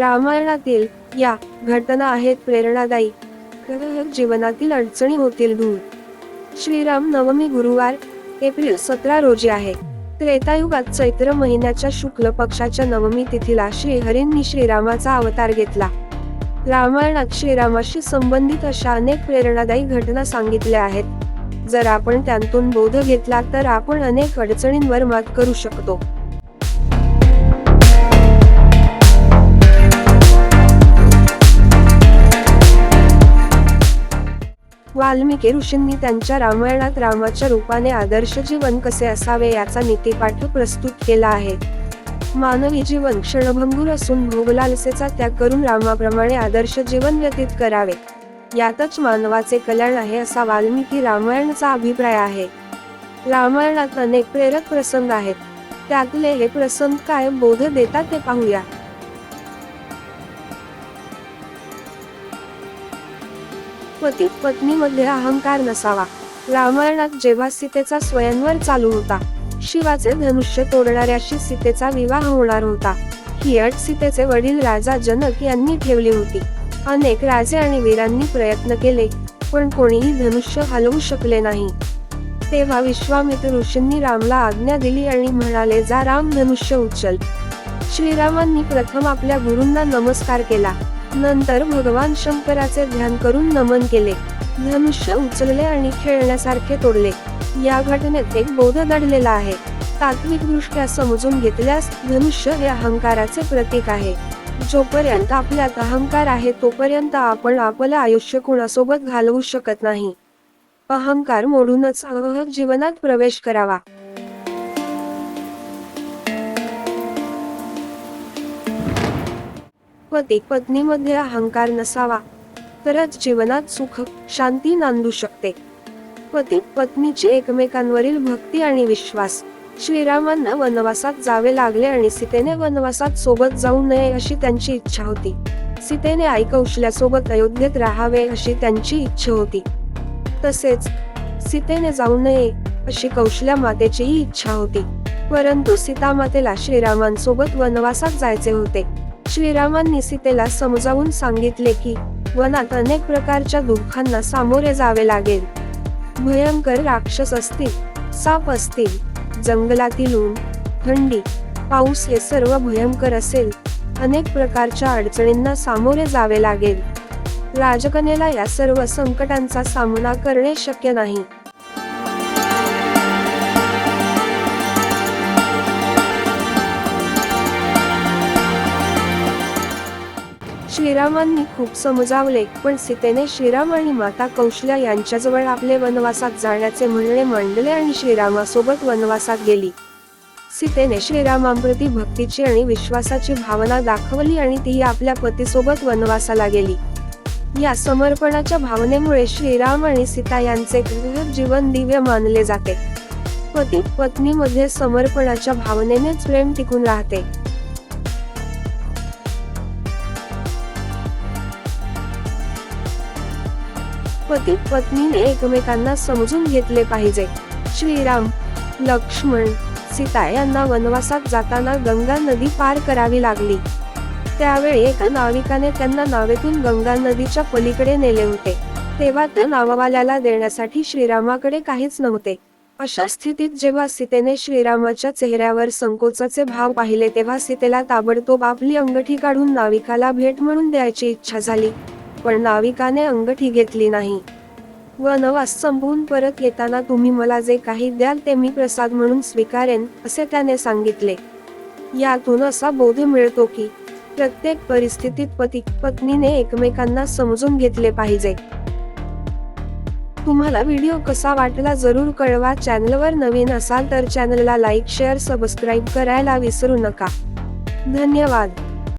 रामायणातील या घटना आहेत प्रेरणादायी. जीवनातील अडचणी होतील दूर. श्रीराम नवमी गुरुवार एप्रिल सतरा रोजी आहे. त्रेतायुगात चैत्र महिन्याच्या शुक्ल पक्षाच्या नवमी तिथीला श्रीहरींनी श्रीरामाचा अवतार घेतला. रामायणात श्रीरामाशी संबंधित अशा अनेक प्रेरणादायी घटना सांगितल्या आहेत. जर आपण त्यांतून बोध घेतला तर आपण अनेक अडचणींवर मात करू शकतो. वाल्मिकी ऋषींनी त्यांच्या रामायणात रामाच्या रूपाने आदर्श जीवन कसे असावे याचा नीतिपाठ प्रस्तुत केला आहे. मानवी जीवन क्षणभंगूर असून भोगलालसेचा त्याग करून रामाप्रमाणे आदर्श जीवन व्यतीत करावे. यातच मानवाचे कल्याण आहे असा वाल्मिकी रामायणाचा अभिप्राय आहे. रामायणात अनेक प्रेरक प्रसंग आहेत. त्यातले हे प्रसंग काय बोध देतात ते पाहूया. पती पत्नीमध्ये अहंकार नसावा. रामायणात जेव्हा सीतेचा स्वयंवर चालू होता शिवाचे धनुष्य तोडणाऱ्याशी सीतेचा विवाह होणार होता. ही अट सीतेचे वडील राजा जनक यांनी ठेवली होती. अनेक राजे आणि वीरांनी प्रयत्न केले पण कोणीही धनुष्य हलवू शकले नाही. तेव्हा विश्वामित्र ऋषींनी रामला आज्ञा दिली आणि म्हणाले जा राम धनुष्य उचल. श्रीरामांनी प्रथम आपल्या गुरूंना नमस्कार केला. नंतर भगवान शंकराचे ध्यान करून नमन केले. धनुष्य उचलले आणि खेळण्यासारखे तोडले. या घटनेत एक बोध दडलेला आहे. तात्विक दृष्ट्या समजून घेतल्यास धनुष्य हे अहंकाराचे प्रतीक आहे. जोपर्यंत आपल्यात अहंकार आहे तोपर्यंत आपण आपलं आयुष्य कुणासोबत घालवू शकत नाही. अहंकार मोडूनच अहह जीवनात प्रवेश करावा. पती पत्नीमध्ये अहंकार नसावा. तरच जीवनात सुख शांती नांदू शकते. पती पत्नीची एकमेकांवरील भक्ती आणि विश्वास. श्रीरामांना वनवासात जावे लागले आणि सीतेने वनवासात सोबत जाऊ नये अशी त्यांची इच्छा होती. सीतेने आई कौशल्यासोबत अयोध्येत राहावे अशी त्यांची इच्छा होती. तसेच सीतेने जाऊ नये अशी कौशल्या मातेचीही इच्छा होती. परंतु सीता मातेला श्रीरामांसोबत वनवासात जायचे होते. श्रीरामांनी सीतेला समजावून सांगितले की वनात अनेक प्रकारच्या दुःखांना सामोरे जावे लागेल. भयंकर राक्षस असतील साप असतील जंगलातील ऊन थंडी पाऊस हे सर्व भयंकर असेल. अनेक प्रकारच्या अडचणींना सामोरे जावे लागेल. राजकन्याला या सर्व संकटांचा सामना करणे शक्य नाही. श्रीरामांनी खूप समजावले पण सीतेने श्रीराम आणि माता कौशल्या यांच्याजवळ आपले वनवासात जाण्याचे म्हणणे मांडले आणि श्रीरामासोबत वनवासात गेली. सीतेने श्रीरामांप्रती भक्तीची आणि विश्वासाची भावना दाखवली आणि ती आपल्या पतीसोबत वनवासाला गेली. या समर्पणाच्या भावनेमुळे श्रीराम आणि सीता यांचे जीवन दिव्य मानले जाते. पती पत्नीमध्ये समर्पणाच्या भावनेनेच प्रेम टिकून राहते. पती पत्नीने एकमेकांना समजून घेतले पाहिजे. श्रीराम लक्ष्मण सीता यांना वनवासात जाताना गंगा नदी पार करावी लागली. त्यावेळी एका नाविकाने त्यांना नावेतून गंगा नदीच्या पलीकडे नेले होते. तेव्हा त्या नावावाल्याला देण्यासाठी श्रीरामाकडे काहीच नव्हते. अशा स्थितीत जेव्हा सीतेने श्रीरामाच्या चेहऱ्यावर संकोचाचे भाव पाहिले तेव्हा सीतेला ताबडतोब आपली अंगठी काढून नाविकाला भेट म्हणून द्यायची इच्छा झाली. पण नाविकाने अंगठी घेतली नाही. वनवास संपवून परत येताना तुम्ही मला जे काही द्याल ते मी प्रसाद म्हणून स्वीकारेन असे त्याने सांगितले. यातून असा बोध मिळतो की प्रत्येक परिस्थितीत पती पत्नीने एकमेकांना समजून घेतले पाहिजे. तुम्हाला व्हिडिओ कसा वाटला जरूर कळवा. चॅनलवर नवीन असाल तर चॅनलला लाईक शेअर सबस्क्राईब करायला विसरू नका. धन्यवाद.